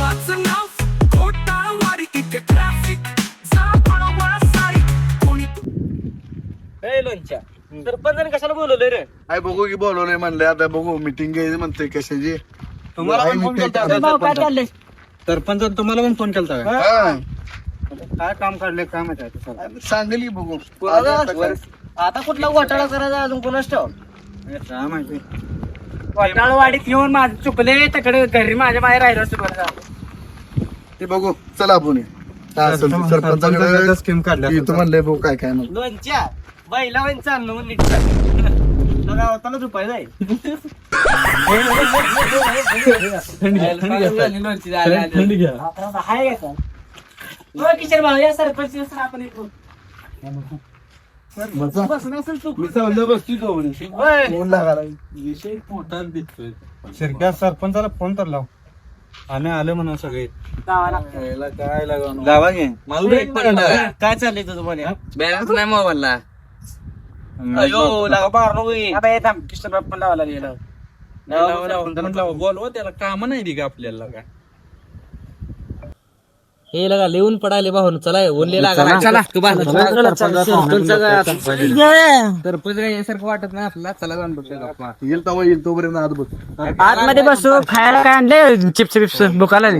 गावाचं नाव घोटाळवाडी तिथे ट्रॅफिक जा पळवा सारी कोणी ए लोणच्या. सरपंचाने कशाला बोलवलंय रे? काय बघू की बोलवलंय म्हणले आता बघू मिटिंग घ्यायची म्हणते कशाची. तुम्हाला पण फोन केलता का? भाऊ काय चाललंय सरपंच तुम्हाला पण फोन केलता का? हा. काय काम काढले काय माहिती आहे? सांगेल बघू? आता कुठला घोटाळा करायचा? अजून कोणाच ठेव काय माहिती. घोटाळवाडीत येऊन माझं चुकले तिकडे घरी माझ्या बाहेर राहिलो असतो बरं ते बघू चला आपण हे. काय असेल ते सरपंचाकडे स्कीम काढल्या इथं म्हणलंय बघू काय काय म्हणलं लोणच्या बैला वैन चाललो म्हणून नीट चाल. तो गावाताला झोपाय जाईल. थंडी घ्या. आता हाय का? सर? हो, किशोर भाऊ या सरपंच आपण तो होय. फोन लागायला. विषय मोठा दिसतोय. शिरक्या सरपंचाला फोन तर लाव. आम्ही आलो म्हणून सगळे. काय लावा घे काय चाललंय तुझं बोल बॅलन्स नाही मोबाईलला. अयो लावायला गेलं बोलवा त्याला. काम नाही का आपल्याला काय? हे लगा लिहून पडायले बाहून चला ओनली लागा. चला. सरपंच यासारखं वाटत नाही आपल्याला. चला जाऊन बघूया येईल तेव्हा येईल तोपर्यंत आत बस. आतमध्ये बसू खायला काय आणले चिप्स बिप्स बुकाला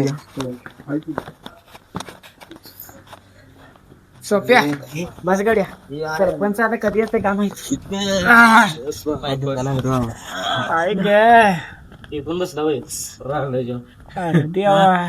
सोप्या बस गाड्या. सरपंच आता कधी असते का माहिती? बसला देवा.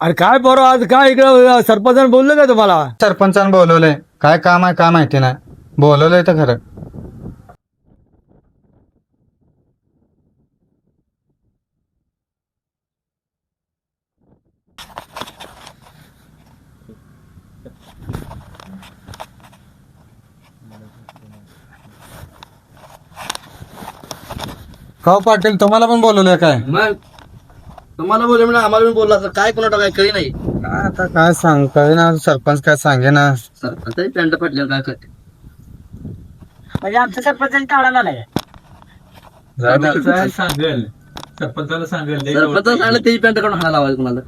अरे काय बरं आज काय इकडं सरपंचाने बोललं का तुम्हाला? सरपंचानं बोलवलंय. काय काम आहे काय माहिती नाही. बोलवलंय तर खरं. पाटील तुम्हाला पण बोलवलंय काय? मग तुम्हाला बोलले म्हणजे आम्हाला पण बोलला असं काय कोणा काय कळी नाही. काय आता काय सांगताय ना सरपंच काय सांगे ना. सरपंच पॅन्ट फाटल्यावर काय करते म्हणजे आमच्या सरपंचाने काढायला नाही सांगेल? सरपंचाला सांगेल सरपंच सांगितलं त्याची पॅन्ट काढून हाणा लावायचं कुणाला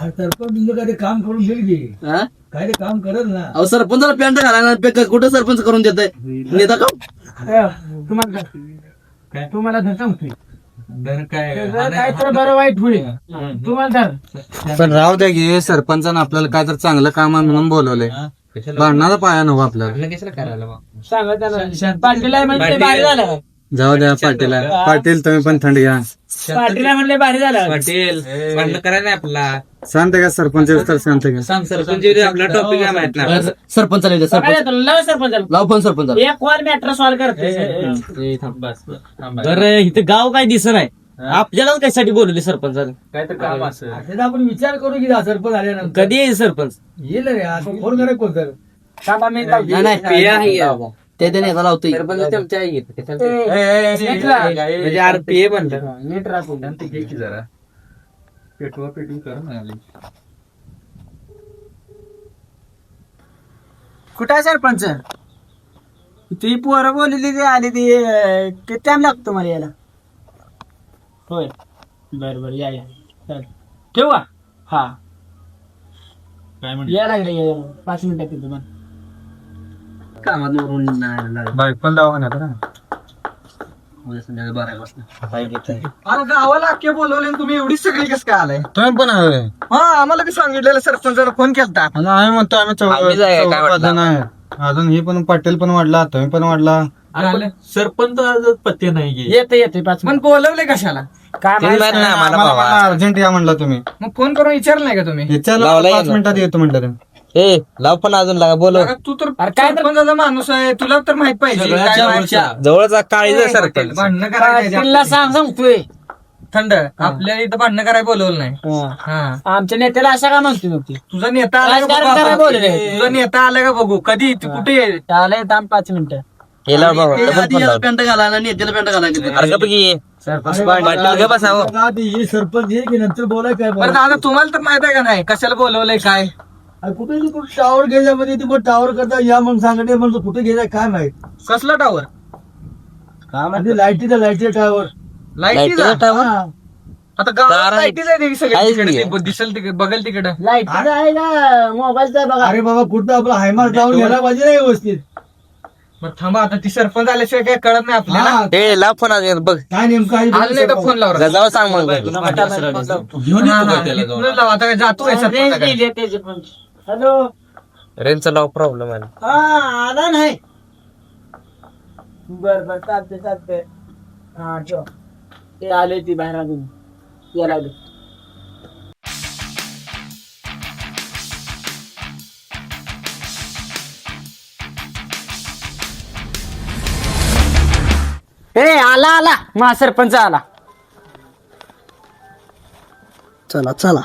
सरपंच तुझं ते काम करून देईल की? हा? काय ते काम करत ना. अहो सरपंचाला पॅन्ट घालायला पे- कुठं सरपंच करून देत नेता का? तुम्हाला तुम्हाला धर सांगतोय. काय काय तर बरं वाईट होईल. तुम्हाला धर. पण राहू द्या की सरपंचानं आपल्याला काय तर चांगलं काम आहे म्हणून बोलवलंय. भांडणाचा पाया नको आपल्याला. सांगा भारी झालं. जाऊ द्या पाटील पाटील तुम्ही पण थंड घ्या. पाटील म्हणले भारी झालं. पाटील भांडण करा नाही आपला. सांगते का सरपंच? तर सांगते का? सांग सरपंच आपला टॉपिक काय माहीत ना सरपंचाला येते, काय सरपंच? लाव सरपंचाला लाव पण सरपंचाला एक कॉल मॅटर सॉल्व्ह करतो तर इथे गाव काय दिसत नाही. आपल्याला कशासाठी बोलवले सरपंचाने काय तर काम असं. त्याचा आपण विचार करू की जा सरपंच आल्यानंतर. कधी येईल सरपंच? येईल रे आज फोन करा कोण तर. थांबा मी लावतो. नाही नाही पिया आहे. ते लावतोय सरपंच तुमच्या. ए, नीट राहा. म्हणजे आर पी ए म्हणलं नीट राहा तू. जरा. पेटवा पेटू कर म्हणाली कुठं आहे सरपंच? ती पोरं बोलली ती आली ती अं, किती टाइम लागतो मला यायला? होय. बर बर या या. चल. ठेवू का? हा. काय या लागले या या. पाच मिनिटात येतो मग कामात वरून. बायकोला दवाखान्यात ना? उद्या संध्याकाळी बारा वाजता अरे गावाला अख्खे बोलवले आणि तुम्ही एवढी सगळी कसं काय आलाय? तुम्ही पण हा आम्हाला बी सांगितलेलं सरपंचाला फोन केलता. आणि आम्ही म्हणतो आम्ही चौ- आम्ही जाऊया, काय चौघं वाटलं? जण आहे. अजून ही पण पाटील पण वाढला तुम्ही पण वाढला. सरपंच पत्ते नाही येते येते पाच पण मिनिट. बोलवले कशाला? काय माहीत नाही. आम्हाला अर्जंट या म्हणला तुम्ही. मग फोन करून विचारलं नाही का तुम्ही? विचारलं लावला पाच येणार. मिनिटात येतो म्हटलं ते. ए लाव पण अजून लागा अरे तू तर काय तर- सरपंचाचा माणूस आहे तुला तर माहीत पाहिजे. काय माहिती. जवळचा काळीज सरपंच. भांडणं करायला पाटीलला सांग सांगतोय. थंड आपल्या इथं भांडणं करायला बोलवलं नाही. हा. आमच्या नेत्याला अशा का म्हणतोय मग ती? तुझा नेता आला का राजकारण बघू करायला आपण? बोलवलंय. तुझा नेता आला का बघू? कधी? तू कुठे आहे? त्याला थांब पाच मिनिटं. हे लाव बाबा ते आधी याला पॅन्ट घालायला नेत्याला पॅन्ट घालायला अरे गप्प की पाटील ग बसावं सरपंच हे की नंतर बोलाय काय बरं दादा तुम्हाला तर माहीत आहे का नाही? कशाला बोलवलंय काय? कुठे टावर घ्यायच्यामध्ये ती टावर करता या मग सांगते म्हणतो कुठे घ्यायचा काय माहीत कसला टावर आणि लाईटीचा लाईटीचा टावर लाईटीचा आता गावात लाईटीच आहे दिसेल तिकडे बघेल तिकडे लाइट ना मोबाईलचा बघा अरे बाबा कुठं आपला हायमार जाऊन घ्यायला पाहिजे ना व्यवस्थित मग थांबा आता ती सरपंच आल्याशिवाय काय कळत नाही आपल्याला हा, लाव फोन आज बघ काय नेमकं आहे नाही तर फोन लावला गजावर सांग मग घेऊन हा, येतो हा, का त्याला जाऊन? इथनं लाव. आता काय जातो काय सरपंचाकडे? हॅलो. रेंजचा लाव प्रॉब्लेम आहे. हा आला नाही. बर बर चालते चालते हा ठेव. ते आले ती बाहेर अजून. या लागले. ए आला आला. मा सरपंच आला. चला चला.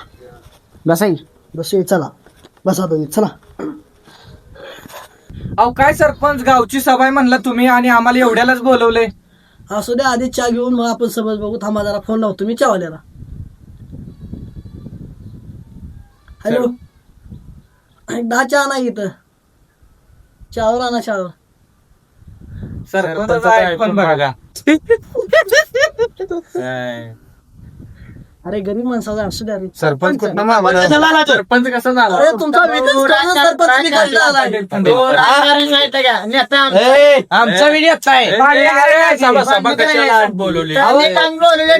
बसाई बसूया चला. बसा तुम्ही चला. अहो काय सरपंच गावची सभा म्हणला तुम्ही आणि आम्हाला एवढ्यालाच बोलवलंय. असू द्या आधी चहा घेऊन मग आपण समज बघू थांबा जरा फोन लावतो मी चहावाल्याला. हॅलो. दहा चहा नाही इथं. चहावर आणा चहावर. सरपंच ऐकून बघा. अरे गरीब माणसाचा असू द्या रे. सरपंच कुठं मामाला सरपंच कसं झाला? अरे तुमचा विकास करणं सरपंच आलाय. आमचा व्हिडिओ आहे.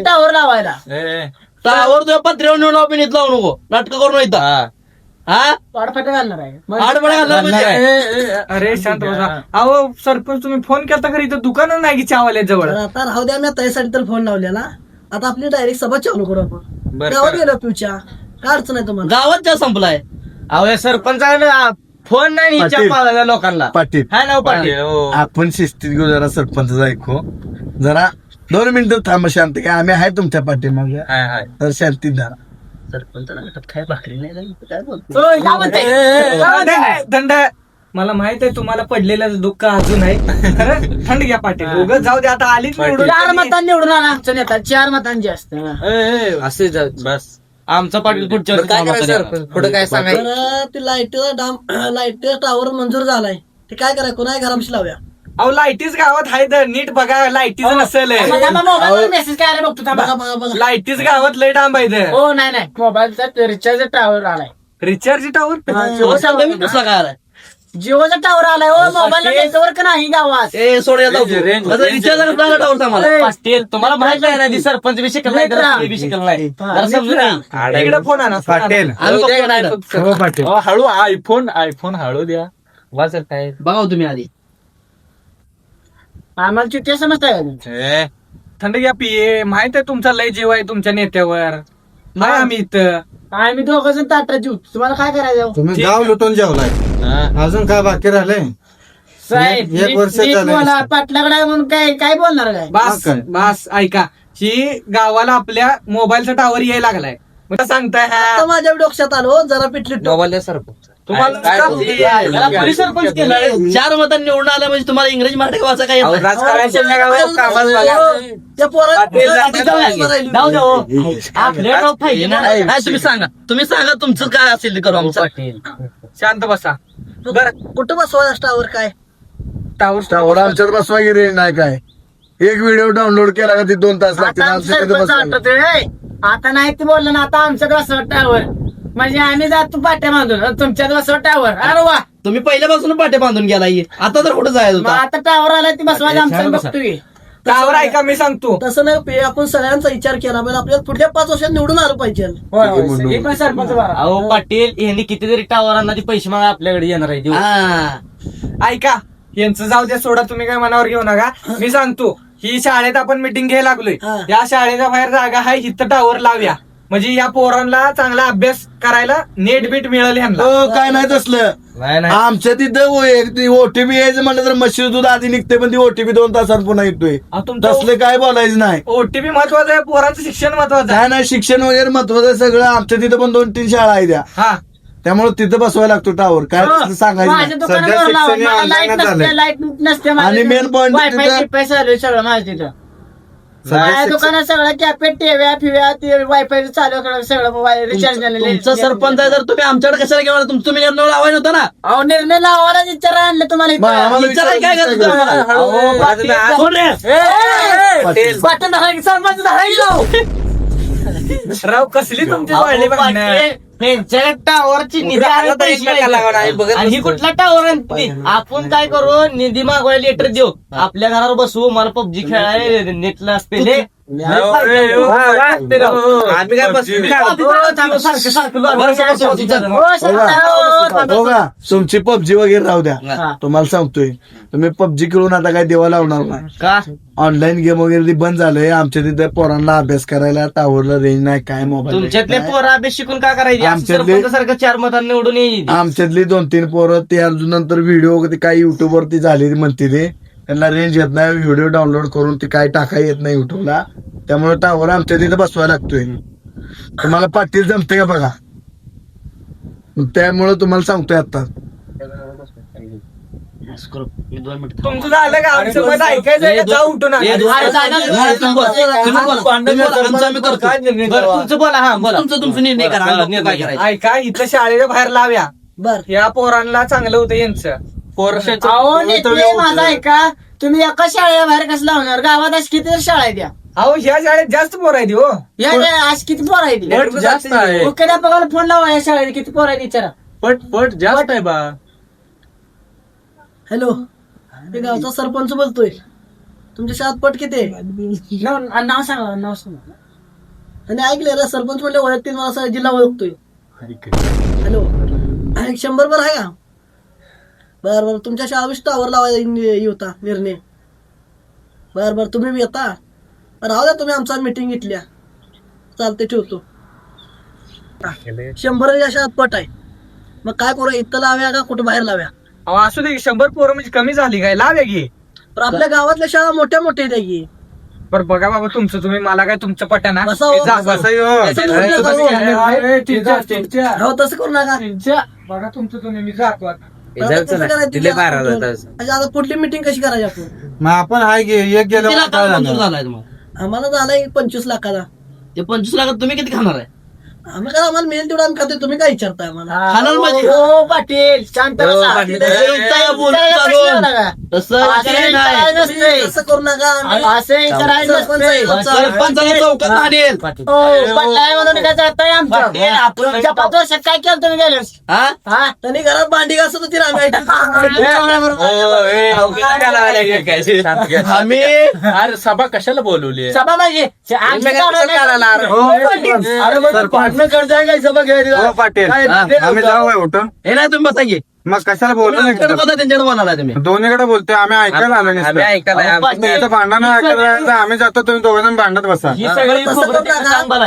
टावर लावायला. टावर तुझ्या पत्र्यावर नेऊन आपण इथं लावू नको. नाटक करून येतात हा. पाडफाटे घालणार आहे. आडबडा घालणार म्हणजे. अरे शांत बसा. अहो सरपंच तुम्ही फोन केला खरी? इथं दुकान नाही की चावाल्या जवळ. तर आता राहू द्या मी त्यासाठी तर फोन लावलेला. आता आपली डायरेक्ट सभा चालू करू आपण. गावात गेलो पिऊच्या काय अडचण आहे तुम्हाला? गावात चहा संपलाय. अहो सरपंचाला फोन नाही हिच्या पाटील. पाळायला लोकांना. पाटील. हा नाव पाटील आपण शिस्तीत घेऊ जरा सरपंच ऐकू. जरा दोन मिनिटं थांबा शांत. काय आम्ही आहे तुमच्या पाठीमागे. तर शांतीत धरा. सरपंचाला वाटत काय भाकरी नाही काय बोलतो होय? दंड मला माहीत आहे तुम्हाला पडलेलं दुःख अजून आहे. खरं? थंड घ्या पाटील. उगाच जाऊ दे आता आलीच निवडून. चार मतांनी निवडून आला आमचा नेता चार मतांची असते असे बस. आमचा पाटील पुढच्या वर्षी काय थांबा करायचं करा. पुढे काय सांगायचं तर ती लाईटचा डाम लाईटचा टावर मंजूर झालाय. ते काय करायचं कोणा घरामशी लावूया. अहो लाईटीच गावात आहे तर नीट बघा लाईटीच नसेल. मोबाईल मेसेज काय बघतो थांबा. बघा बघा बघा. लाईटीच गावात लय डांब आहे इथं. हो नाही नाही. मोबाईलचा रिचार्ज टावर आलाय. रिचार्ज टावर हो, सांगा मी कसला काय आलाय? जिओचा टावर आलाय हो मोबाईल नेटवर्क नाही गावात. ए सोड रिचार्ज टावर. पाटील तुम्हाला माहीत आहे ना ती सरपंच बी शिकल नाही तर बी शिकल नाही जरा समजून घ्या. इकडे फोन आणा पाटील. आम्ही बघतो नाही ना. हो पाटील. हळू आयफोन आयफोन हळू द्या. वाचत काय? बघा हो तुम्ही आधी. आम्हाला चिठ्ठ्या समजताय थंड घ्या पिये माहीत आहे तुमचा लय जीव आहे तुमच्या नेत्यावर. नाही आम्ही इथं. आम्ही दोघं जण ताटा जीव. तुम्हाला काय करायचं तुम्ही गाव लुटून जेवलाय. अजून काय बाकी राहिलंय? साहेब एक- वर्ष नीट झालं बोला. नसतं. पाटलाकडे आहे म्हणून काय काय बोलणार काय? बस काय? बस ऐका. ही गावाला आपल्या मोबाईलचा टावर यायला लागलाय. मग सांगताय आता हा माझ्या डोक्यात आलो जरा पिटली टोक. सरपंच. तुम्हाला काय सरपंच चार मतांनी निवडून आलं म्हणजे तुम्हाला इंग्रजी मराठी वाचा काय येत नाही. त्या. जाऊ द्या हो. पाहिजे ना नाही, तुम्ही सांगा. तुम्ही सांगा तुमचं काय असेल ते करू आमचं. शांत बसा. बरं. कुठं बसवा टावर काय? टावर टावर आमच्यात बसवा नाही काय? एक व्हिडिओ डाउनलोड केला का ती दोन तास लागतील? आता आमच्या आमचं इथं सरपंच बसवायला. आठवतोय. आता नाही ते बोललं ना आता आमचं कसं टावर म्हणजे आम्ही जातो पाट्या बांधून. आणि तुमच्यात बसवा टावर अरे वा. तुम्ही पहिल्यापासून पाटे बांधून गेलाय. आता तर कुठं जायचं मग होता? आता टावर आला ती बसवायला आमचं बघतोय. टावर ऐका मी सांगतो. तसं नाही पे आपण सगळ्यांचा विचार केला पाहिजे आपल्याला पुढच्या पाच वर्षात निवडून आलं पाहिजे. होय, होय. हे पण सरपंच. अहो पाटील यांनी कितीतरी टावरांना ते पैसे मागा आपल्याकडे येणार आहे देऊ. हा. ऐका यांचं जाऊ द्या सोडा तुम्ही काय मनावर घेऊ नका. मी सांगतो ही शाळेत आपण मिटिंग घ्यायला लागलोय. हा. या शाळेच्या बाहेर जागा आहे हिथं टावर लावूया. म्हणजे या पोरांना चांगला अभ्यास करायला नेट बीट मिळेल ह्यांना. हो, काय नाही तसलं. नाही नाही. आमच्या तिथं ओटीपी यायचं म्हणलं तर मशीन दूध आधी निघते पण ती ओटीपी दोन तासात पुन्हा येतोय. अहो, तुमचं तसलं काय बोलायचं नाही. ओटीपी महत्वाचं आहे पोरांचं शिक्षण महत्वाचं आहे. काय नाही शिक्षण वगैरे महत्वाचं आहे सगळं आमच्या तिथं पण दोन तीन शाळा आहे त्या हा. त्यामुळे तिथं बसवायला लागतो टावर काय हो, तसं सांगायचं माझ्या नाही. दुकानावर सध्या लावा. शिक्षण मला online लाइट झालंय. नसते लाइट नसते आणि main point वायफाय तिथं- पैसा आलोय सगळं माझ्या तिथं. माझ्या दुकानात सगळं कॅफे टेव्या फिव्या ते वायफाय चालू करा सगळं रिचार्ज तुमचा सरपंच आहे तर तुम्ही आमच्याकडे कशाला घेऊन तुमचं तुम्ही निर्णय लावायला होता ना अहो निर्णय लावायला विचार आणलं तुम्हाला मग इथं. आम्हाला विचारायला काय करायचं आम्हाला? अहो, पाटील. कोण रे? पाटील धरायला सरपंच धरायला राव कसली तुमची वाढली भांडणं त्यांच्या टावरची निधी पैसे. मागितले. आणि ही कुठला टावर आपण काय करू? निधी मागवायला लेटर देऊ. आपल्या घरावर बसवू मला पबजी खेळायला नेटला असते आम्ही काय तुमची पबजी वगैरे राहू द्या. तुम्हाला सांगतोय. तुम्ही पबजी खेळून आता काय देवा लावणार नाही. का? ऑनलाईन गेम वगैरे बंद झालंय. आमच्या तिथे पोरांना अभ्यास करायला टावरला रेंज नाही काय मोबाईल तुमच्यातले पोरं अभ्यास शिकून का करायचे? आमच्यातले- सारखं चार मतांनी निवडून येईल. आमच्यातली दोन तीन पोरं ते अजून नंतर व्हिडिओ काही युट्यूब वरती झाले म्हणते ते. त्यांना रेंज येत नाही व्हिडिओ डाउनलोड करून ते काय टाका येत नाही युट्यूबला त्यामुळे टावर आमच्या तिथे बसवायला लागतोय. तुम्हाला पाटील जमते का बघा? त्यामुळे तुम्हाला सांगतोय आता. तुमचं झालं का? आमचं मत ऐकायचं का? जाऊ उठून तुमचं बोला. हा बोला. तुमचं तुमचं निर्णय करा. काय करायचं. ऐका इथं शाळेच्या बाहेर लाव्या बर. या पोरांना चांगलं होतं यांचं. अहो नेते माझा आहे का तुम्ही एका शाळेच्या बाहेर कसं लावणार? गावात आज किती तर शाळा आहे त्या अहो ह्या शाळेत जास्त पोर आहे हो. या या- आज किती पोर आहे ती पट जास्त आहे. मुख्याध्यापकाला फोन लावा या शाळेत किती पोर आहे विचारा. पट पट जास्त आहे बा. हॅलो. मी गावचा सरपंच बोलतोय. तुमच्या शाळेत पट किती आहे? नाव नाव सांगा नाव सांगा. आणि ऐकले रे सरपंच म्हणले ओळखतील मला असं जिल्हा ओळखतोय. हॅलो. एक शंभर बर आहे का? बर बर. तुमच्या शाळा नि- हे होता निर्णय. बर बर. तुम्ही बी येता. राहू द्या तुम्ही आमचा मीटिंग घेतल्या चालते ठेवतो. शंभर या शाळेत पट आहे. मग काय करू इथं लाव्या का कुठं बाहेर लाव्या? अहो असू दे शंभर पोरं म्हणजे कमी झाली काय? लाव्या घे पण आपल्या गावातल्या शाळा मोठ्या मोठ्या आहेत की. बरं बघा बाबा तुमचं तुम्ही मला काय तुमचं पटाना बसा हो, जा, बसा. बसा. असं बोलू नका हो. चिंचा, चिंचा. हो तसं करू नका. बघा तुमचं तुम्ही मी जातो आता. अच्छा, आता पुढली मीटिंग कशी करायची आपण? मग आपण हाय गे एक गेलं किती? मंजूर झालाय तुम्हाला आम्हाला झालाय पंचवीस लाखाचा. ते पंचवीस लाखात तुम्ही किती खाणार आहे? आम्ही काय आम्हाला मिळेल तेवढं आम्ही तुम्ही काय विचारताय आम्हाला? खाणार म्हणजे? हो पाटील. शांत बसा. पाटील. बोलू? प्रश्न नका. तसं असं नाही. नसतंय. करू नका आम्ही- असं विचारायचं सरपंच नसतंय. आहे. आमचा. सरपंचाला चौकात आणेल. हो, म्हणून काय जाताय आमचं तुमच्या पाच वर्षात काय केलं तुम्ही गेले? हा? हा? त्यांनी घरात भांडी घासत होती ना आम्ही. ऐकलं. आम्ही अरे सभा कशाला बोलवली सभा आमची. हो, अरे मग तू पाटणं करताय काय सभा घ्यायला? हो पाटील. हा. आम्ही जाऊ उठून. हे नाही तुम्ही बसा मग कशाला बोलू? आमच्याकडे नये बसा त्यांच्याकडे बोलायला तुम्ही. दोन्हीकडे बोलतोय आम्ही ऐकायला आलो आम्ही नाही ऐकायला भांडण ऐकायला आम्ही जातो तुम्ही दोघ जण भांडत बसा. ही सगळी खोबरं.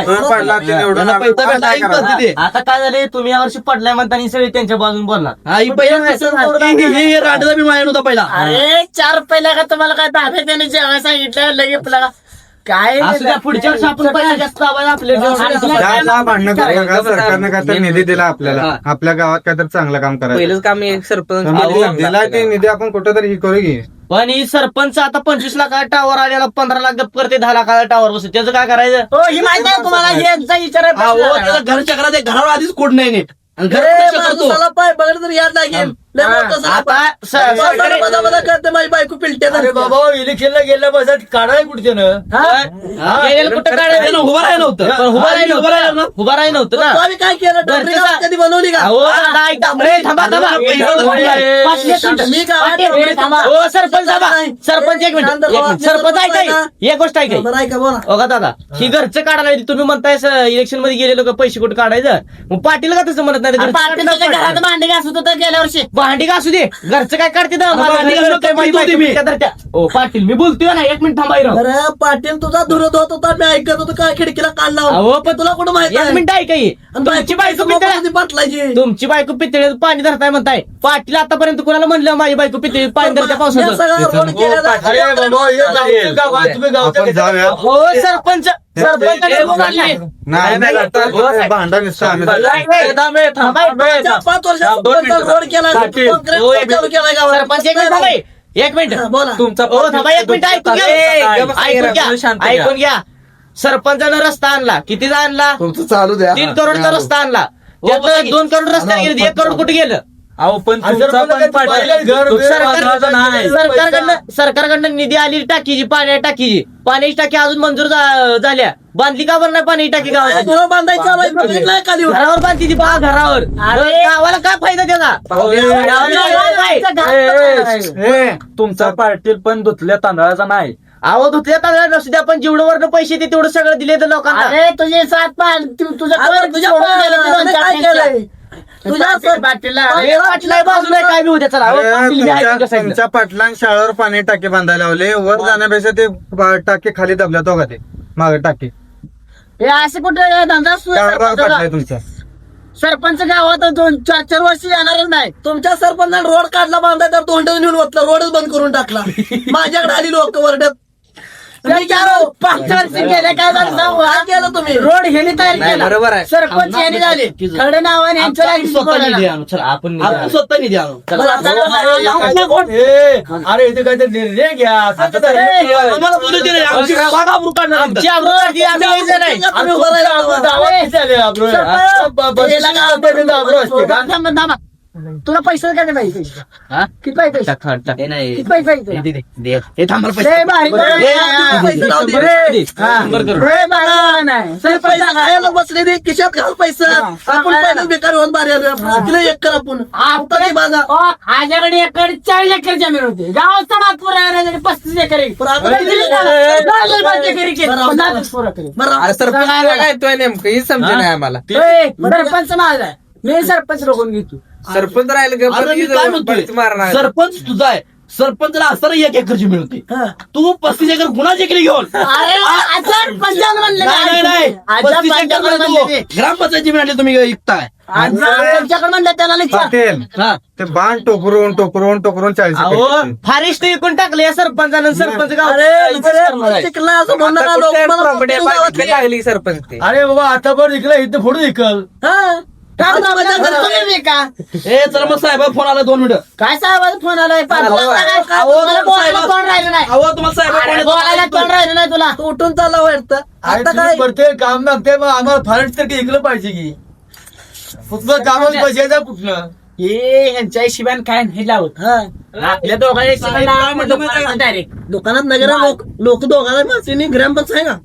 तुम्ही पडला ते निवडून त्यांना आम्ही पैसा भेटला काय. आता काय झाले तुम्ही यावर्षी पडलाय म्हणताना ही सगळी त्यांच्या बाजून बोलणार हा ही पहिला हे राडचा बी मायन होता पहिला. अरे चार पहिल्या का तुम्हाला काय दाबे त्याने जेव्हा सांगितलं? लगे आपला काय असू द्या पुढच्या वर्षी आपण पैसे जास्त लावायला आपल्या जा- जा भांडणं करू. नका सरकारनं काय तर निधी दिला आपल्याला. आपल्या गावात काय तर चांगलं काम करायचं. पहिलंच काम एक सरपंच तर दिला ते निधी आपण कुठं तरी ही करू घे पण ही सरपंच आता पंचवीस लाखाला टावर आलेला पंधरा लाख गप करते दहा लाखाला टावर बसते त्याचं काय करायचं? हो ही माहिती आहे तुम्हाला हे यांचा विचार आहे हा, हो. त्याचं घर चक्रात आहे, घरावर आधीच कोड नाही नीट आणि घर पाय बघायला तर याद लागेल. लय मोठं साला आता पाय. स- माणसाला बदा बदा करते माझी बायको पिलट्या अरे बाबा इलेक्शनला गेल्या बसत काढाय कुठचे ना? हा, गेलेलं कुठं काढायचं? त्यानं उभं राहिलं नव्हतं. पण उभा राहिलं. उभं राहिलं ना? नव्हतं उभा राहिलं नव्हतं ना. आम्ही काय केलं? गावात कधी बनवली का? अहो, दादा, ऐका. अरे, थांबा थांबा पाच मिनिटं. मी गावात पाटील, डोंगरी थांबा. ओ, सरपंच थांबा. सरपंच एक मिनिट. एक. सरपंच ऐकाय एक गोष्ट ऐकाय बरं ऐका बोला. बघा दादा? ही घरचं काढायला येते. तुम्ही म्हणताय इलेक्शनमध्ये गेले लोक पैसे कुठे काढायचं? मग पाटील का तसं म्हणत नाही? घरचं पाटील घरात भांडे घासत होता गेल्या वर्षी. भांडी का असू दे. घरचं काय? मला भांडी घासून लोकं काय माहिती. ओ पाटील मी बोलतोय ना एक मिनिट राव. अरे पाटील तुझा दुरद होत होता मी ऐकत होतो काय खिडकीला काढला अहो पण तुला कुठं माहिती एक? मिनिट ऐकाय आणि तुमची बायको कधी पाटलायची तुमची बायको पितळी पाणी धरताय म्हणताय. पाटील आतापर्यंत कोणाला म्हणलं माझी बायको पितळी पाणी धरत्या या पावसाचं हो केला हो, सरपंच. एक मिनिट थांबाय. एक मिनिट. हा, बोला. तुमचा मिनिट ऐकून घ्या. सरपंचानं रस्ता आणला. कितीचा आणला? तुमचं चालू द्या. तीन करोडचा रस्ता आणला. त्यात दोन करोड रस्ता गेले एक करोड कुठे गेलं? अहो पण तुमचा पण पाटील घर बांधवायचं नाही सरकारकडनं सरकारकडनं निधी आली टाकीची पाण्या टाकीची. पाण्याची टाकी अजून मंजूर झा- झाल्या. बांधली का बरं नाही पाण्याची टाकी गावात? घरावर बांधायचं आलाय, बघितलंय खाली घरावर बांधली ती पहा घरावर. गावाला काय फायदा त्याचा? गावाला काय? ए, तुमचा पाटील पण धुतल्या तांदळाचा नाही. अहो धुतल्या तांदळा नसू द्या पण जेवढं वरनं पैसे ते तेवढं सगळं दिले तर लोकांना. अरे तुझे सात पान तू- तुझं अरे, कोण तुझ्या सोडून गेलं पायाला काय? तुझ्या पाटील- पाटीलला हे वाटलंय बाजूला काय बी उद्या चला अहो, पाटील बी आहे तुमच्या साईडला. तुमच्या पाटलांनी शाळेवर पाणी टाके बांधायला लावले. वर जाण्यापेक्षा ते पा- टाके खाली दबल्या तो का ते. मागे टाके. हे असं कुठे धंदा सरपंचाचा? पडलाय तुमचा सरपंच? गावात दोन चार चार वर्ष येणारच नाही. तुमच्या सरपंचाने रोड काढला बांधाय तर तोंड नेऊन ओतला रोडच बंद करून टाकला. माझ्याकडे आली लोक वरड्यात रोड ह्याने तयार केला बरोबर आहे. सरपंच ह्याने झाले खडे नावाने यांच्या आपण लागली स्वतः निधी बोलायला. आणू चला आपण निधी आणू. स्वतः निधी आणू बरं, आता आपल्या कोण- अरे इथे काय निर्णय घ्या आम्हाला बोलू दे रे, आमची वाघ आबरू काढणार आमची आबरू काढली, आम्ही तुला पैसे काय पाहिजे हा? किती पाहिजे पैसे? हे नाही किती पैसे पाहिजे तुला? दे, दे, दे. हे थांबा पैसे. लय भारी. ए, पैसे दे. लय भारी नाही. खायला बसले रे खिशात घाल पैसा आपण बेकार होऊन बाहेर आलो. किलो एक कर आपण बाजा ओ, माझ्याकडे एकर चाळीस एकर जमीन होती गावाचा नागपूर आहे पस्तीस एकर आहे. पण दिली एकर. बरं, पण पुरं. बरं सरपंच काय तो नेमकं हे समजे नाही आम्हाला ए, सरपंच माझा आहे. मी सरपंच रोखून घेतो सरपंच राहिलं का अरे मी काय म्हणतोय? मारणार. सरपंच तुझा आहे. सरपंचला असताना एक एकर जमीन होती हा. तू पस्तीस एकर गुन्हा एकर घेऊन. अरे आजार म्हणले नाही नाही नाही. आजार पस्तीस एकर पंचावन्नमध्ये म्हणले तू. ग्रामपंचायत जमीन आणली तुम्ही विकताय आजार तुमच्याकडे म्हणलं त्याला विचार. पाटील हा. ते बाण टोकरून टोकरून टोकरून चाळीस अहो. फारिस्ट विकून टाकले या सरपंचानं. सरपंच गाव अरे अरे, शिकला असं म्हणू नका लोक. मला गावातले. लागली सरपंच ते? अरे बाबा आता पण इकलं इथं फोडून इकल. हा. ए चला मग साहेब फोन आला दोन मिनिटं. काय साहेबाचा फोन आलाय? पाच अहो, मला बोलायला साहेब. तोंड राहिलं नाही? अहो तुम्हाला साहेब अरे, बोलायला तोंड राहिलं नाही तुला? तू उठून चालला वाटतं. आता काय? प्रत्येक काम लागते मग आम्हाला फारच तरी इकलं पाहिजे की. कुठलं कामच पैसे द्या कुठलं? हे ह्यांच्या हिशोबाने काय नाही लावत. हा. आपल्या दोघांच्या हिशोबाने डायरेक्ट. दुकानात नगर लोक लोक दोघांना माणसाने ग्रामपंच आहे का?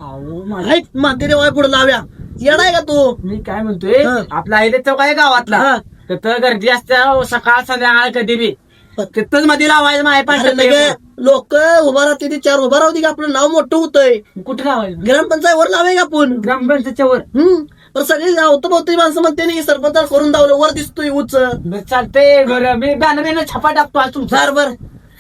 देवाय पुढे लाव्या. येणार का तू? मी काय म्हणतोय हा. आपला आहिले चौक आहे गावातला? हा. तिथं गर्दी असते हो, सकाळ संध्याकाळ कधी बी. तिथंच मध्ये लावायचं माझ्या पाहिजे लोक उभा राहते ते चार उभा राहते का आपलं नाव मोठं होतंय. कुठे लावायचं? ग्रामपंचायत वर का आपण? ग्रामपंचायतच्या वर. हम्म. पण सगळी अवतभोवती माणसं म्हणते नाही सरपंच करून दावलं वर दिसतोय उच. बरं, चालतंय घर मी बॅनर बिनर छापा टाकतो आज तुमचा. बर बर.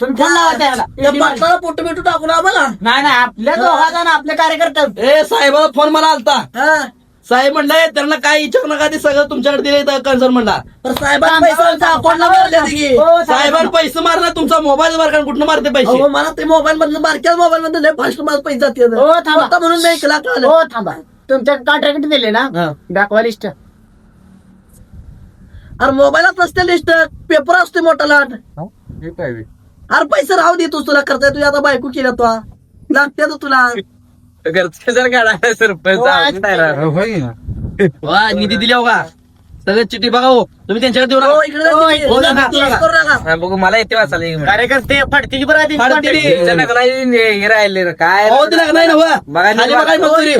तुम्ही फोन लावा त्याला. या पाटलाला फोटो बिटो टाकून आम्हाला? नाही नाही आपल्या दोघांचा ना आपल्या कार्यकर्त्या ए साहेबाला फोन मला आलता. हा. साहेब म्हणले त्यांना काय विचारू नका ते सगळं तुमच्याकडे दिले कन्सर्न म्हणला पण साहेबांना पैसा अकाउंटला मारले की हो, साहेबांनी पैसे मारला तुमचा मोबाईल मारला कुठनं मारते पैसे? अहो मला ते मोबाईल मधलं बारक्या मोबाईल मधलं लय फास्ट माझे पैसे जाते हो, थांबा. म्हणून नाही ऐकला हो थांबा. तुमच्या कॉन्ट्रॅक्ट दिले ना? हा. दाखवा लिस्ट अरे मोबाईलात नसते लिस्ट पेपर असते मोठा लाट? अरे पैसे राहू दे तू तुला करताय तुझ्या आता बायको केल्या तो. लागते तर तुला. घरचे जर काढायला सरपंच होय ना. वा निधी दिल्या का सगळं चिठी बघा हो तुम्ही त्यांच्याकडे देऊ हो नका हो. हो, हा, बघू मला येते वाचायला. कार्यकर्ते फडतील बरं आधी हे हे राहिले रे, काय हो दिला का नाही ना वा? बघा, खाली बघा. मंजुरी.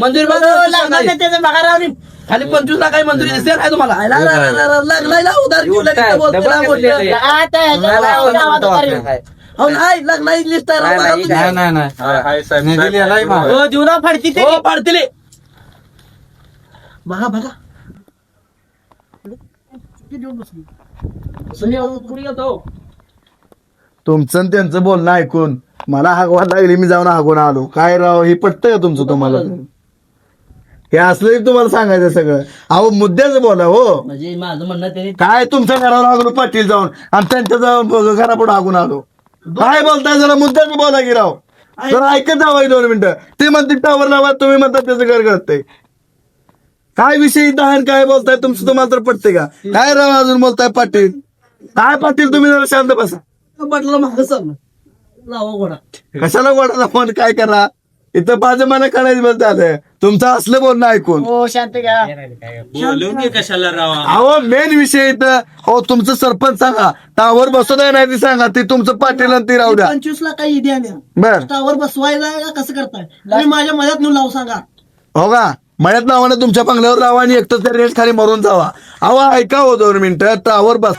मंजुरी हो, बघा लागणार नाही त्याचं बघा राव रे. खाली पंचवीस लाख मंजुरी दिसते काय तुम्हाला लागलाय ना, उधार घेऊन. लगेच बोलते ना, बोलते. म्हणतो गावात आपलं. हो नाही. मागं. हो जीवना फडती ते. हो फाडतील. बघा बघा. तुमचं आणि त्यांचं बोलणं ऐकून मला हागवायला लागली मी जाऊन हागून आलो. काय राव हे पटतं का तुमचं तुम्हाला? हे असलं की तुम्हाला सांगायचं सगळं. अहो मुद्द्याच बोला हो. म्हणजे माझं म्हणणं त्यांनी काय तुमच्या घरावर हागलो पाटील जाऊन. आणि त्यांच्या जाऊन घरापुढे हागून आलो. काय बोलताय जरा मुद्द्याच बोला की राव जरा ऐकत जावा एक दोन मिनिटं ते म्हणते टावर लावा तुम्ही म्हणता त्याचं घर करते काय विषय इथं आहे आणि काय बोलताय तुमचं तुम्हाला तर पटते का काय राव अजून बोलताय पाटील काय पाटील तुम्ही जरा शांत बसा बटला मागं चाललं लावा घोडा कशाला गोडा फोन काय करा इथं माझं मला करायचं बस झालं तुमचं असलं बोलणं ऐकून. हो शांत घ्या. अहो मेन विषय इथं हो तुमचं सरपंच सांगा. टावर बसवत आहे नाही ते सांगा. ते तुमचं पाटील आणि ते राहू द्या. पंचवीस ला काही द्या द्या बर. टावर बसवायचा आहे का कसं करताय? तुम्ही माझ्या मध्यात नेऊन लावू सांगा. हो का? मळ्यात नावानं तुमच्या बंगल्यावर राहा आणि एकटं त्या रेट खाली मरून जावा. अहो ऐका हो दोन मिनिटं. टावर बस